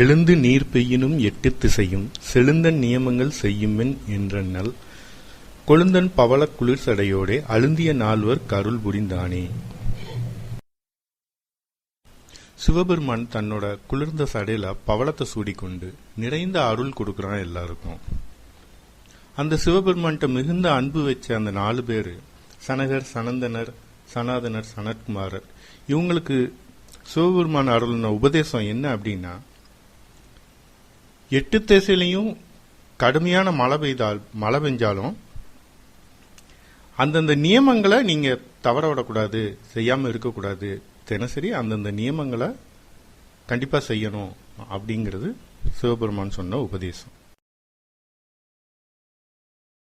எழுந்து நீர் பெய்யினும் எட்டு திசையும் செழுந்தன் நியமங்கள் செய்யுமென் என்றனல் கொழுந்தன் பவள குளிர் சடையோடே அழுந்திய நால்வர் கருள் புரிந்தானே. சிவபெருமான் தன்னோட குளிர்ந்த சடையில பவளத்தை சூடிக்கொண்டு நிறைந்த அருள் கொடுக்குறான் எல்லாருக்கும். அந்த சிவபெருமான்கிட்ட மிகுந்த அன்பு வச்ச அந்த நாலு பேர் சனகர் சனந்தனர் சனாதனர் சனத்குமாரர் இவங்களுக்கு சிவபெருமான் அருள்ன உபதேசம் என்ன அப்படின்னா எட்டு திசையிலையும் கடுமையான மழை பெய்தால் மழை பெஞ்சாலும் அந்தந்த நியமங்களை நீங்க தவற விடக்கூடாது செய்யாம இருக்கக்கூடாது. தினசரி அந்தந்த நியமங்களை கண்டிப்பா செய்யணும் அப்படிங்கிறது சிவபெருமான் சொன்ன உபதேசம்.